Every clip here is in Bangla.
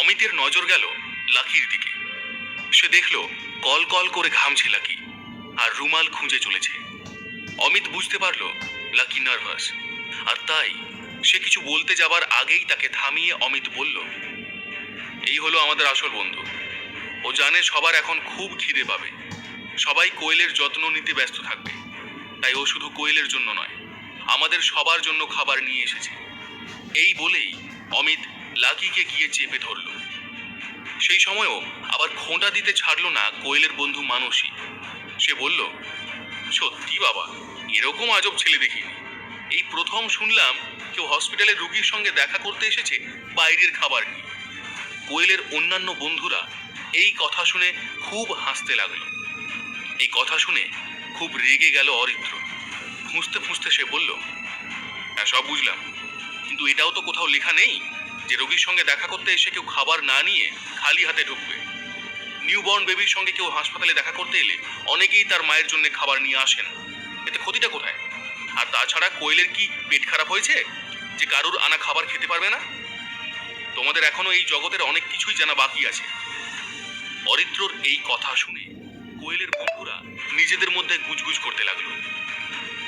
অমিতের নজর গেল লাকির দিকে। সে দেখল কল কল করে ঘামছে লাকি আর রুমাল খুঁজে চলেছে। অমিত বুঝতে পারল লাকি নার্ভাস আর তাই সে কিছু বলতে যাবার আগেই তাকে থামিয়ে অমিত বলল, এই হলো আমাদের আসল বন্ধু। ও জানে সবার এখন খুব খিদে পাবে। সবাই কোয়েলের যত্ন নিতে ব্যস্ত থাকবে। তাই ও শুধু কোয়েলের জন্য নয়, আমাদের সবার জন্য খাবার নিয়ে এসেছে। এই বলেই অমিত লাকিকে গিয়ে চেপে ধরল। সেই সময়ও আবার খোঁটা দিতে ছাড়ল না কোয়েলের বন্ধু মানসী। সে বলল, সত্যি বাবা, এরকম আজব ছেলে দেখিনি। এই প্রথম শুনলাম কেউ হসপিটালে রুগীর সঙ্গে দেখা করতে এসেছে, বাইরের খাবার নিয়ে। কোয়েলের অন্যান্য বন্ধুরা এই কথা শুনে খুব হাসতে লাগল। এই কথা শুনে খুব রেগে গেল অরিত্র ফুঁসতে ফুঁসতে সে বলল হ্যাঁ সব বুঝলাম। কিন্তু এটাও তো কোথাও লেখা নেই? যে রোগীর সঙ্গে দেখা করতে এসে কেউ খাবার না নিয়ে খালি হাতে ঢুকবে। নিউবর্ন বেবির সঙ্গে কেউ হাসপাতালে দেখা করতে এলে অনেকেই তার মায়ের জন্য খাবার নিয়ে আসেন এতে ক্ষতিটা কোথায়? আর তাছাড়া কোয়েলের কি পেট খারাপ হয়েছে? যে কারুর আনা খাবার খেতে পারবে না? তোমাদের এখনও এই জগতের অনেক কিছুই জানা বাকি আছে। অরিত্রর এই কথা শুনে কোয়েলের বন্ধুরা নিজেদের মধ্যে গুজগুজ করতে লাগল।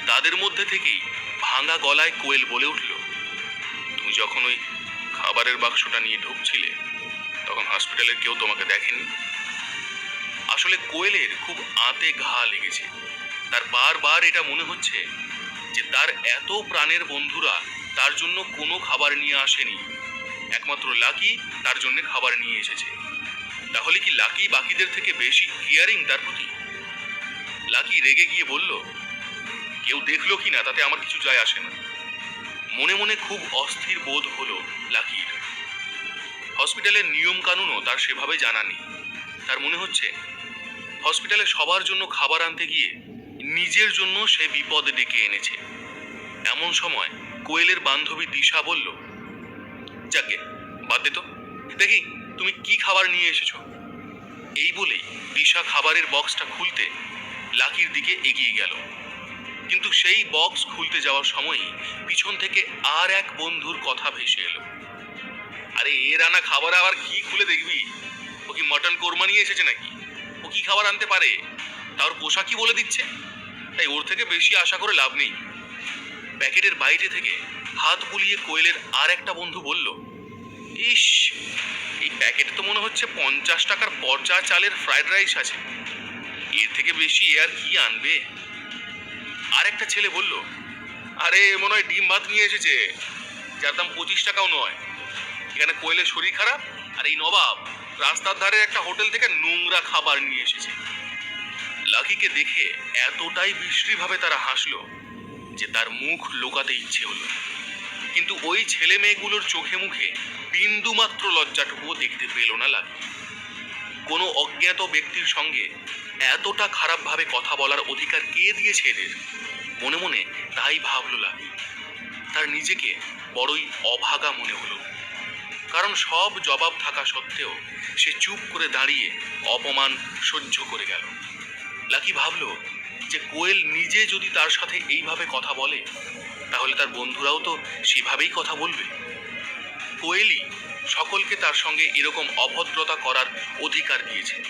তাদের মধ্যে থেকেই ভাঙা গলায় কোয়েল বলে উঠল তুমি যখন ওই খাবারের বাক্সটা নিয়ে ঢুকছিলে, তখন হসপিটালের কেউ তোমাকে দেখেনি? আসলে কোয়েলের খুব আঁতে ঘা লেগেছে। তার বারবার এটা মনে হচ্ছে যে তার এত প্রাণের বন্ধুরা তার জন্য কোনো খাবার নিয়ে আসেনি। একমাত্র লাকি তার জন্য খাবার নিয়ে এসেছে। তাহলে কি লাকি বাকিদের থেকে বেশি কেয়ারিং তার প্রতি? লাকি রেগে গিয়ে বলল, কেউ দেখল কি না? তাতে আমার কিছু যায় আসে না। মনে মনে খুব অস্থির বোধ হলো লাকির। হসপিটালের নিয়ম কানুনও তার সেভাবে জানা নেই। তার মনে হচ্ছে, হসপিটালে সবার জন্য খাবার আনতে গিয়ে নিজের জন্য সে বিপদ ডেকে এনেছে। এমন সময় কোয়েলের বান্ধবী দিশা বলল, যাকে, বাদ দে তো। দেখি, তুমি কি খাবার নিয়ে এসেছ? এই বলেই দিশা খাবারের বক্সটা খুলতে লাকির দিকে এগিয়ে গেল। কিন্তু সেই বক্স খুলতে যাওয়ার সময়ই পিছন থেকে আর এক বন্ধুর কথা ভেসে এলো। আরে এর আনা খাবার আবার কি খুলে দেখবি? ও কি মটন কোরমা নিয়ে এসেছে নাকি? ও কি খাবার আনতে পারে? তার পোশাকই বলে দিচ্ছে? তাই ওর থেকে বেশি আশা করে লাভ নেই। প্যাকেটের বাইরে থেকে হাত বুলিয়ে কোয়েলের আর একটা বন্ধু বলল, ইস, এই প্যাকেটে তো মনে হচ্ছে পঞ্চাশ টাকার পর্চা চালের ফ্রাইড রাইস আছে। এর থেকে বেশি এ আর কি আনবে? আর একটা ছেলে বলল, আরে, মনে হয় ডিম ভাত নিয়ে এসেছে। যার দাম পঁচিশ টাকাও নয়। এখানে কোয়েলের শরীর খারাপ আর এই নবাব রাস্তার ধারে একটা হোটেল থেকে নোংরা খাবার নিয়ে এসেছে। লাকিকে দেখে এতটাই বিশ্রীভাবে তারা হাসলো যে তার মুখ লোকাতে ইচ্ছে হলো। কিন্তু ওই ছেলে মেয়েগুলোর চোখে মুখে বিন্দুমাত্র লজ্জাটুকুও দেখতে পেল না লাকি। কোনো অজ্ঞাত ব্যক্তির সঙ্গে এতটা খারাপভাবে কথা বলার অধিকার কে দিয়েছে এদের? মনে মনে তাই ভাবলো লাকি তার নিজেকে বড়ই অভাগা মনে হলো। কারণ সব জবাব থাকা সত্ত্বেও সে চুপ করে দাঁড়িয়ে অপমান সহ্য করে গেল। লাকি ভাবল যে কোয়েল নিজে যদি তার সাথে এইভাবে কথা বলে, তাহলে তার বন্ধুরাও তো সেভাবেই কথা বলবে। কোয়েলই সকলকে তার সঙ্গে এরকম অভদ্রতা করার অধিকার দিয়েছে।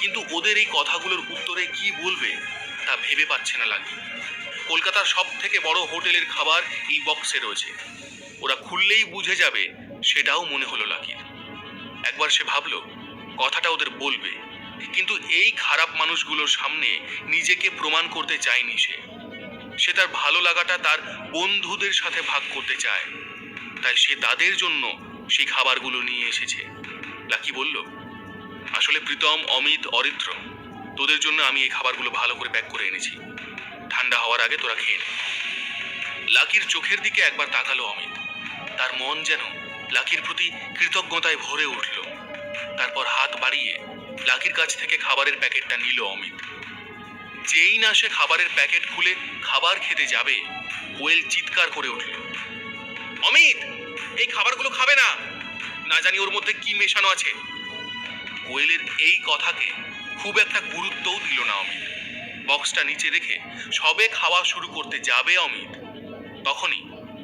কিন্তু ওদের এই কথাগুলোর উত্তরে কি বলবে, তা ভেবে পাচ্ছে না লাগে কলকাতার সব থেকে বড় হোটেলের খাবার এই বক্সে রয়েছে। ওরা খুললেই বুঝে যাবে, সেটাও মনে হলো লাকির। একবার সে ভাবল, কথাটা ওদের বলবে। কিন্তু এই খারাপ মানুষগুলোর সামনে নিজেকে প্রমাণ করতে চায়নি সে। সে তার ভালো লাগাটা তার বন্ধুদের সাথে ভাগ করতে চায়। তাই সে তাদের জন্য সেই খাবারগুলো নিয়ে এসেছে। লাকি বলল, আসলে প্রীতম, অমিত, অরিত্র, তোদের জন্য আমি এই খাবারগুলো ভালো করে প্যাক করে এনেছি। ঠান্ডা হওয়ার আগে তোরা খেয়ে নে। লাকির চোখের দিকে একবার তাকালো অমিত। তার মন যেন লাকির প্রতি কৃতজ্ঞতায় ভরে উঠল। তারপর হাত বাড়িয়ে লাকির কাছ থেকে খাবারের প্যাকেটটা নিল অমিত। যেই না সে খাবারের প্যাকেট খুলে খাবার খেতে যাবে, কোয়েল চিৎকার করে উঠল, অমিত এই খাবারগুলো খাবে না। না জানি ওর মধ্যে কি মেশানো আছে। কোয়েলের এই কথাকে খুব একটা গুরুত্বও দিল না অমিত। বক্সটা নিচে রেখে সবে খাওয়া শুরু করতে যাবে অমিত। তখনই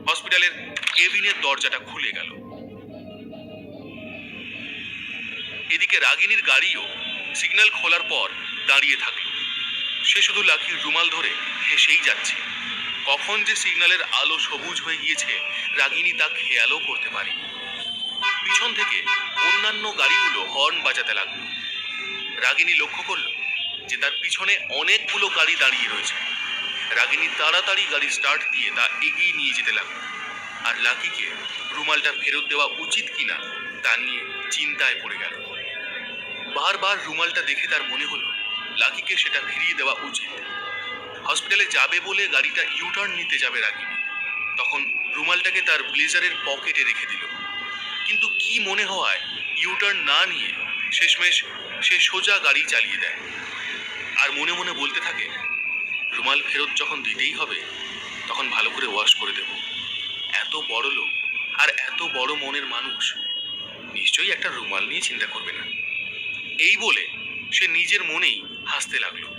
হসপিটালের কেবিনের দরজাটা খুলে গেল। এদিকে রাগিনীর গাড়িও সিগন্যাল খোলার পর দাঁড়িয়ে থাকল। সে শুধু লাকির রুমাল ধরে হেসেই যাচ্ছে। কখন যে সিগন্যালের আলো সবুজ হয়ে গিয়েছে, রাগিনী তা খেয়ালও করতে পারে পিছন থেকে অন্যান্য গাড়িগুলো হর্ন বাজাতে লাগল। রাগিনী লক্ষ্য করল যে তার পিছনে অনেকগুলো গাড়ি দাঁড়িয়ে রয়েছে। রাগিনী তাড়াতাড়ি গাড়ি স্টার্ট দিয়ে তা এগিয়ে নিয়ে যেতে লাগল। আর লাকিকে রুমালটা ফেরত দেওয়া উচিত কিনা তা নিয়ে চিন্তায় পড়ে গেল। বারবার রুমালটা দেখে তার মনে হলো, লাকিকে সেটা ফিরিয়ে দেওয়া উচিত। হসপিটালে যাবে বলে গাড়িটা ইউটার্ন নিতে যাবে রাগিনী। তখন রুমালটাকে তার ব্লেজারের পকেটে রেখে দিল। কিন্তু কি মনে হওয়ায় ইউটার্ন না নিয়ে শেষমেশ সে সোজা গাড়ি চালিয়ে দেয়। আর মনে মনে বলতে থাকে, রুমাল ফেরত যখন দিতেই হবে, তখন ভালো করে ওয়াশ করে দেব। এত বড় লোক আর এত বড় মনের মানুষ নিশ্চয়ই একটা রুমাল নিয়ে চিন্তা করবে না। এই বলে সে নিজের মনেই হাসতে লাগল।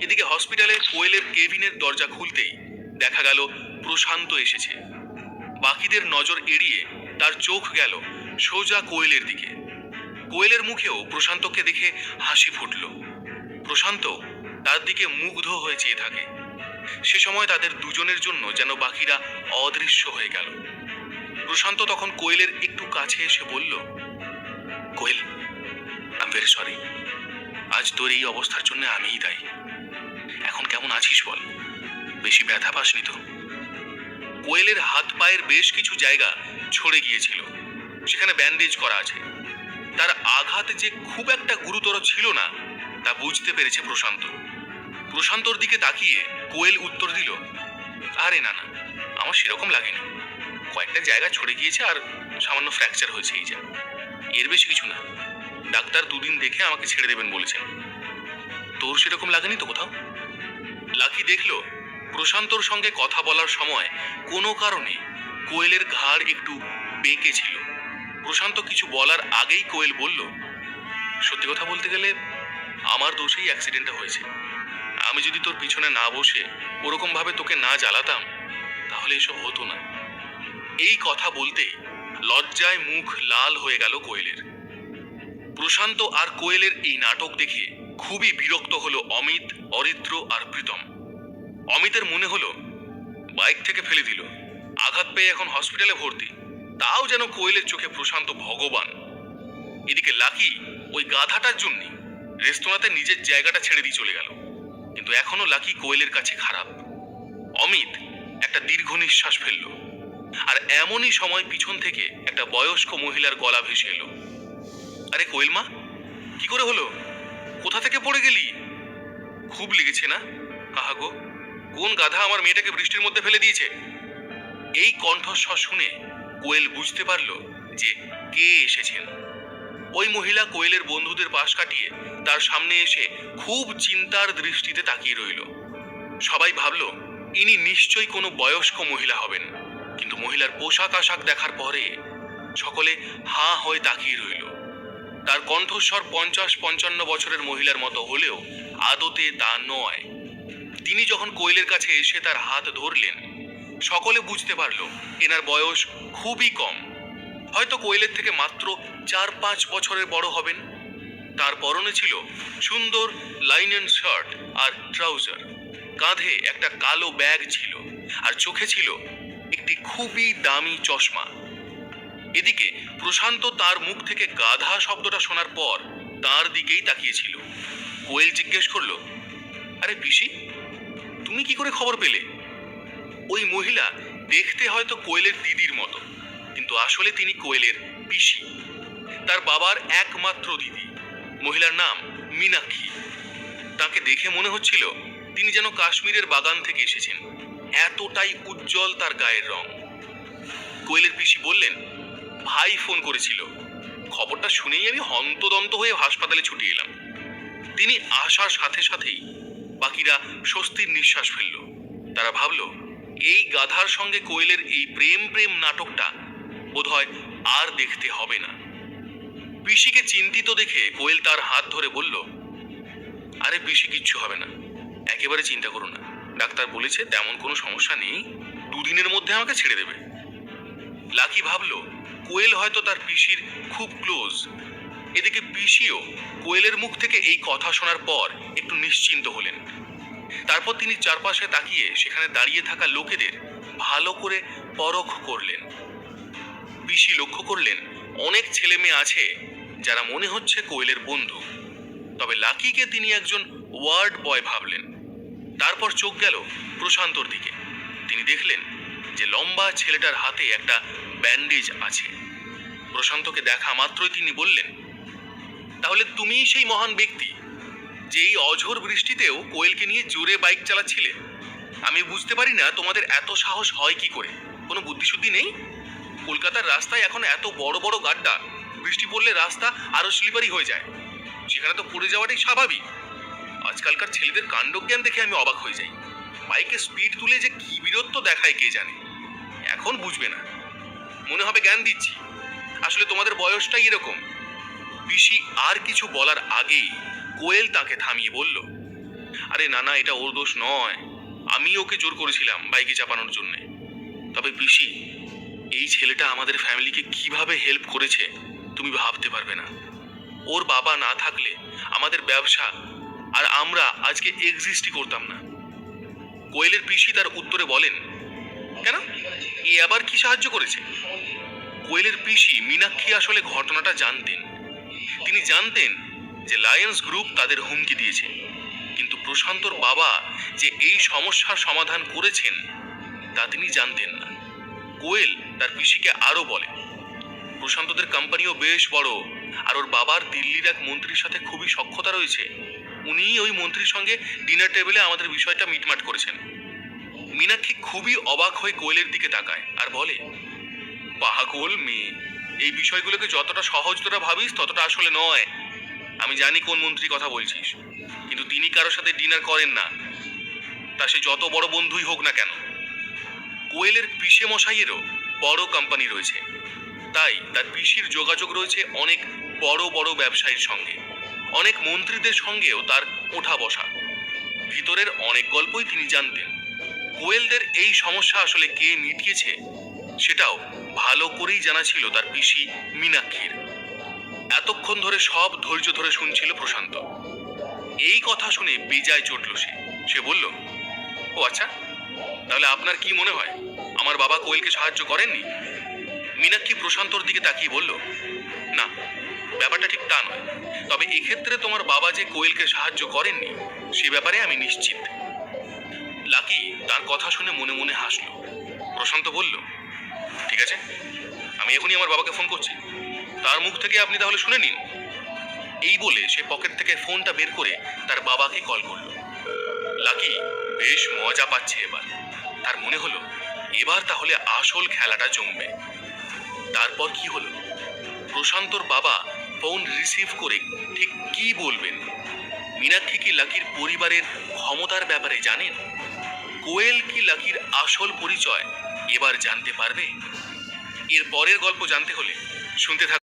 এদিকে হসপিটালে কোয়েলের কেবিনের দরজা খুলতেই দেখা গেল প্রশান্ত এসেছে। বাকিদের নজর এড়িয়ে তার চোখ গেল সোজা কোয়েলের দিকে। কোয়েলের মুখেও প্রশান্তকে দেখে হাসি ফুটল। প্রশান্ত তার দিকে মুগ্ধ হয়ে চেয়ে থাকে। সে সময় তাদের দুজনের জন্য যেন বাকিরা অদৃশ্য হয়ে গেল। প্রশান্ত তখন কোয়েলের একটু কাছে এসে বলল, কোয়েল আই ভেরি সরি আজ তোর এই অবস্থার জন্য আমিই দায়ী। এখন কেমন আছিস বল? বেশি ব্যথা পাসনি তো? কোয়েলের হাত পায়ের বেশ কিছু জায়গা ছড়ে গিয়েছিল। সেখানে ব্যান্ডেজ করা আছে। তার আঘাত যে খুব একটা গুরুতর ছিল না, তা বুঝতে পেরেছে প্রশান্ত। প্রশান্তর দিকে তাকিয়ে কোয়েল উত্তর দিল, আরে না না, আমার সেরকম লাগেনি। কয়েকটা জায়গা ছড়ে গিয়েছে আর সামান্য ফ্র্যাকচার হয়েছে এই যা। এর বেশি কিছু না। ডাক্তার দুদিন দেখে আমাকে ছেড়ে দেবেন বলেছেন। তোর সেরকম লাগেনি তো কোথাও? লাকি দেখল, প্রশান্তর সঙ্গে কথা বলার সময় কোনো কারণে কোয়েলের ঘাড় একটু বেঁকে ছিল। প্রশান্ত কিছু বলার আগেই কোয়েল বলল, সত্যি কথা বলতে গেলে আমার দোষেই অ্যাক্সিডেন্টটা হয়েছে। আমি যদি তোর পিছনে না বসে ওরকম ভাবে তোকে না জ্বালাতাম, তাহলে এসব হতো না। এই কথা বলতে লজ্জায় মুখ লাল হয়ে গেল কোয়েলের। প্রশান্ত আর কোয়েলের এই নাটক দেখে খুবই বিরক্ত হলো অমিত, অরিত্র আর প্রীতম। অমিতের মনে হলো, বাইক থেকে ফেলে দিল। আঘাত পেয়ে এখন হসপিটালে ভর্তি। তাও যেন কোয়েলের চোখে প্রশান্ত ভগবান। এদিকে লাকি ওই গাধাটার জন্য রেস্তোরাঁতে নিজের জায়গাটা ছেড়ে দিয়ে চলে গেল। কিন্তু এখনও লাকি কোয়েলের কাছে খারাপ। অমিত একটা দীর্ঘ নিঃশ্বাস ফেলল। আর এমনই সময় পিছন থেকে একটা বয়স্ক মহিলার গলা ভেসে এলো। আরে কোয়েল মা, কি করে হলো? কোথা থেকে পড়ে গেলি? খুব লেগেছে না? আহা গো, কোন গাধা আমার মেয়েটাকে বৃষ্টির মধ্যে ফেলে দিয়েছে? এই কণ্ঠস্বর শুনে কোয়েল বুঝতে পারল যে কে এসেছেন। ওই মহিলা কোয়েলের বন্ধুদের পাশ কাটিয়ে তার সামনে এসে খুব চিন্তার দৃষ্টিতে তাকিয়ে রইল। সবাই ভাবল, ইনি নিশ্চয়ই কোনো বয়স্ক মহিলা হবেন। কিন্তু মহিলার পোশাক আশাক দেখার পরে সকলে হাঁ হয়ে তাকিয়ে রইল। তার কণ্ঠস্বর পঞ্চাশ পঞ্চান্ন বছরের মহিলার মতো হলেও আদতে তা নয়। তিনি যখন কোয়েলের কাছে এসে তার হাত ধরলেন, সকলে বুঝতে পারল এনার বয়স খুবই কম। হয়তো কোয়েলের থেকে মাত্র চার পাঁচ বছরের বড় হবেন। তার পরনে ছিল সুন্দর লাইনেন শার্ট আর ট্রাউজার। কাঁধে একটা কালো ব্যাগ ছিল আর চোখে ছিল একটি খুবই দামি চশমা। এদিকে প্রশান্ত তার মুখ থেকে গাধা শব্দটা শোনার পর তার দিকেই তাকিয়েছিল। কোয়েল জিজ্ঞেস করল, আরে পিসি, তুমি কি করে খবর পেলে? ওই মহিলা দেখতে হয়তো কোয়েলের দিদির মতো, কিন্তু আসলে তিনি কোয়েলের পিসি। তার বাবার একমাত্র দিদি। মহিলার নাম মীনাক্ষী। তাকে দেখে মনে হচ্ছিল তিনি যেন কাশ্মীরের বাগান থেকে এসেছেন। এতটাই উজ্জ্বল তার গায়ের রং। কোয়েলের পিসি বললেন ভাই ফোন করেছিল। খবরটা শুনেই আমি হন্তদন্ত হয়ে হাসপাতালে ছুটে এলাম। তিনি আসার সাথে সাথেই বাকিরা স্বস্তির নিঃশ্বাস ফেলল। তারা ভাবল, এই গাধার সঙ্গে কোয়েলের এই প্রেম প্রেম নাটকটা বোধহয় আর দেখতে হবে না। পিসিকে চিন্তিত দেখে কোয়েল তার হাত ধরে বলল, আরে পিসি, কিচ্ছু হবে না। একেবারে চিন্তা করো না। ডাক্তার বলেছে তেমন কোনো সমস্যা নেই। দুদিনের মধ্যে আমাকে ছেড়ে দেবে। লাকি ভাবলো, কোয়েল হয়তো তার পিসির খুব ক্লোজ। এদিকে পিসিও কোয়েলের মুখ থেকে এই কথা শোনার পর একটু নিশ্চিন্ত হলেন। তারপর তিনি চারপাশে তাকিয়ে সেখানে দাঁড়িয়ে থাকা লোকেদের ভালো করে পরখ করলেন। পিসি লক্ষ্য করলেন, অনেক ছেলে মেয়ে আছে যারা মনে হচ্ছে কোয়েলের বন্ধু। তবে লাকিকে তিনি একজন ওয়ার্ড বয় ভাবলেন। তারপর চোখ গেল প্রশান্তর দিকে। তিনি দেখলেন যে লম্বা ছেলেটার হাতে একটা ব্যান্ডেজ আছে। প্রশান্তকে দেখা মাত্রই তিনি বললেন, তাহলে তুমিই সেই মহান ব্যক্তি যে এই অঝোর বৃষ্টিতেও কোয়েলকে নিয়ে জোরে বাইক চালাচ্ছিলে? আমি বুঝতে পারি না তোমাদের এত সাহস হয় কি করে? কোনো বুদ্ধিশুদ্ধি নেই? কলকাতার রাস্তায় এখন এত বড় বড় গাড্ডা, বৃষ্টি পড়লে রাস্তা আরও স্লিপারি হয়ে যায়। সেখানে তো পড়ে যাওয়াটাই স্বাভাবিক। আজকালকার ছেলেদের কাণ্ডজ্ঞান দেখে আমি অবাক হয়ে যাই। বাইকে স্পিড তুলে যে কি বীরত্ব দেখায় কে জানে? এখন বুঝবে না। মনে হবে জ্ঞান দিচ্ছি। আসলে তোমাদের বয়সটাই এরকম। পিসি আর কিছু বলার আগেই কোয়েল তাকে থামিয়ে বলল, আরে না না, এটা ওর দোষ নয়। আমি ওকে জোর করেছিলাম বাইকে চাপানোর জন্য। তবে পিসি, এই ছেলেটা আমাদের ফ্যামিলিকে কীভাবে হেল্প করেছে তুমি ভাবতে পারবে না। ওর বাবা না থাকলে আমাদের ব্যবসা আর আমরা আজকে এক্সিস্টই করতাম না। কোয়েলের পিসি তার উত্তরে বলেন কেন? এ আবার কি সাহায্য করেছে? কোয়েলের পিসি মীনাক্ষী আসলে ঘটনাটা জানতেন। তিনি জানতেন যে লায়ন্স গ্রুপ তাদের হুমকি দিয়েছে। কিন্তু প্রশান্তর বাবা যে এই সমস্যার সমাধান করেছেন, তা তিনি জানতেন না। কোয়েল তার পিসিকে আরও বলে, প্রশান্তদের কোম্পানিও বেশ বড়, আর ওর বাবার দিল্লির এক মন্ত্রীর সাথে খুবই সক্ষতা রয়েছে। উনিই ওই মন্ত্রীর সঙ্গে ডিনার টেবিলে আমাদের বিষয়টা মিটমাট করেছেন। মীনাক্ষী খুবই অবাক হয়ে কোয়েলের দিকে তাকায় আর বলে পাহাগোল মেয়ে, এই বিষয়গুলোকে যতটা সহজ তোরা ভাবিস, ততটা আসলে নয়। আমি জানি কোন মন্ত্রী কথা বলছিস, কিন্তু তিনি কারোর সাথে ডিনার করেন না। তা সে যত বড় বন্ধুই হোক না কেন। কোয়েলের পিসে মশাইয়েরও বড় কোম্পানি রয়েছে। তাই তার পিসির যোগাযোগ রয়েছে অনেক বড় বড় ব্যবসায়ীর সঙ্গে। অনেক মন্ত্রীদের সঙ্গেও তার ওঠা বসা। ভিতরের অনেক গল্পই তিনি জানতেন। কোয়েলদের এই সমস্যা আসলে কে মিটিয়েছে, সেটাও ভালো করেই জানা ছিল তার পিসি মীনাক্ষীর। এতক্ষণ ধরে সব ধৈর্য ধরে শুনছিল প্রশান্ত। এই কথা শুনে বেজায় চটল সে। সে বলল, ও আচ্ছা তাহলে আপনার কি মনে হয়? আমার বাবা কোয়েলকে সাহায্য করেননি? মীনাক্ষী প্রশান্তর দিকে তাকিয়ে বলল, না, ব্যাপারটা ঠিক তা নয়। তবে এক্ষেত্রে তোমার বাবা যে কোয়েলকে সাহায্য করেননি, সে ব্যাপারে আমি নিশ্চিত। লাকি তার কথা শুনে মনে মনে হাসল। প্রশান্ত বলল, ঠিক আছে, আমি এখনই আমার বাবাকে ফোন করছি। তার মুখ থেকে আপনি তাহলে শুনে নিন। এই বলে সে পকেট থেকে ফোনটা বের করে তার বাবাকে কল করল। লাকি বেশ মজা পাচ্ছে এবার। তার মনে হলো, এবার তাহলে আসল খেলাটা জমবে। তারপর কি হলো? প্রশান্তর বাবা ফোন রিসিভ করে ঠিক কি বলবেন? মীনাক্ষী কি লাকির পরিবারের ক্ষমতার ব্যাপারে জানেন? কোয়েল কি লাকির আসল পরিচয় এবার জানতে পারবে? এর পরের গল্প জানতে হলে শুনতে থাকুন।